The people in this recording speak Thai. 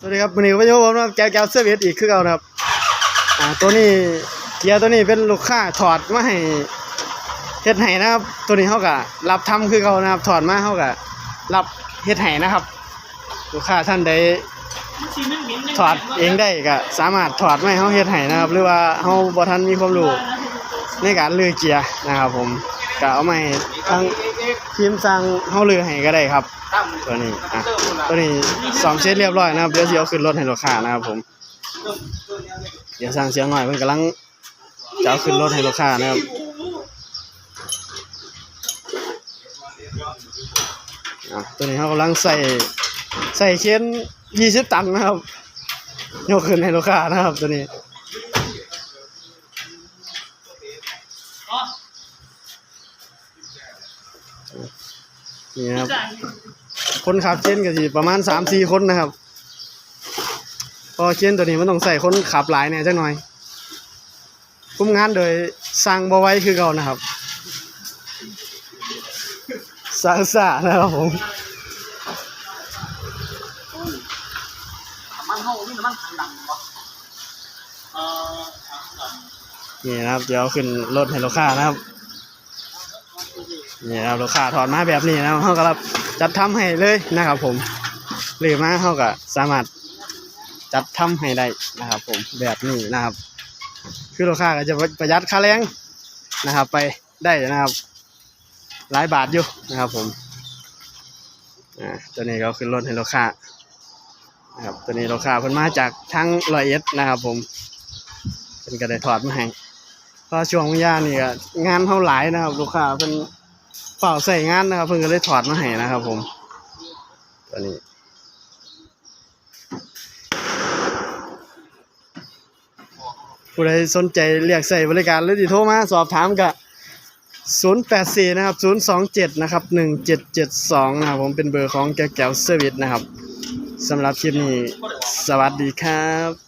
สวัสดีครับวันนี้ก็มาอยู่กับผมนะครับแก้วแก้วเซเว่นอีกคือเก่านะครับอ่าตัวนี้เกียร์ตัวนี้เป็นลูกค้าถอดมาให้เฮ็ดให้นะครับ ตัวนี้เขาก็รับทำคือเก่านะครับ ถอดมาเขาก็รับเฮ็ดให้นะครับ ลูกค้าท่านใดถอดเองได้ก็สามารถถอดมาเขาเฮ็ดให้นะครับ หรือว่าเขาบ่ทันมีความรู้ในการลือเกียร์นะครับ ผมก็เอามาให้ง ทีมสร้างเขาลือให้ก็ได้ครับ ตัวนี้อะตัวนี้ซ้อมเสร็จเรียบร้อยนะครับเดี๋ยวสิเอาขึ้นรถให้ลูกค้านะครับผม เดี๋ยวสร้างเสียงหน่อยเพิ่นกำลังจะเอาขึ้นรถให้ลูกค้านะครับอะตัวนี้เขากำลังใส่ใส่เคนยี่สิบตันนะครับยกขึ้นให้ลูกค้านะครับตัวนี้ นี่ครับ คนขับเช่นก็สิประมาณสามสี่คนนะครับ พอเช่นตัวนี้มันต้องใส่คนขับหลายเนี่ยจักหน่อยคุ้มงานโดยสร้างบอไว้คือเก่านะครับสร้างสานะครับผมนี่นะเอ่อนี่นะครับ เดี๋ยวขึ้นรถให้ลูกค้านะครับ นี่ครับลูกค้าถอดมาแบบนี้นะครับเขาก็รับจัดทำให้เลยนะครับผมหรือมาเขาก็สามารถจัดทำให้ได้นะครับ ผมแบบนี้นะครับ คือลูกค้าก็จะประหยัดค่าแรงนะครับ ไปได้นะครับ หลายบาทอยู่นะครับ ผมอ่าตัวนี้ก็ขึ้นรถให้ลูกค้านะครับตัวนี้ลูกค้าเพิ่นมาจากทั้งรอยเอ็ดนะครับ ผมเพิ่นก็ได้ถอดมาให้เพราะช่วงวิญญาณนี่ก็งานเท่าหลายนะครับ ลูกค้าเพิ่น เฝ้าใส่งานนะครับ เพิ่นก็เลยถอดมาให้นะครับ ผมตัวนี้ผู้ใดสนใจเรียกใส่บริการหรือติโทรมาสอบถามกับ084 นะครับ 027 นะครับ 1772 นะครับ ผมเป็นเบอร์ของแก้วแก้วเซอร์วิสนะครับสำหรับคลิปนี้ สวัสดีครับ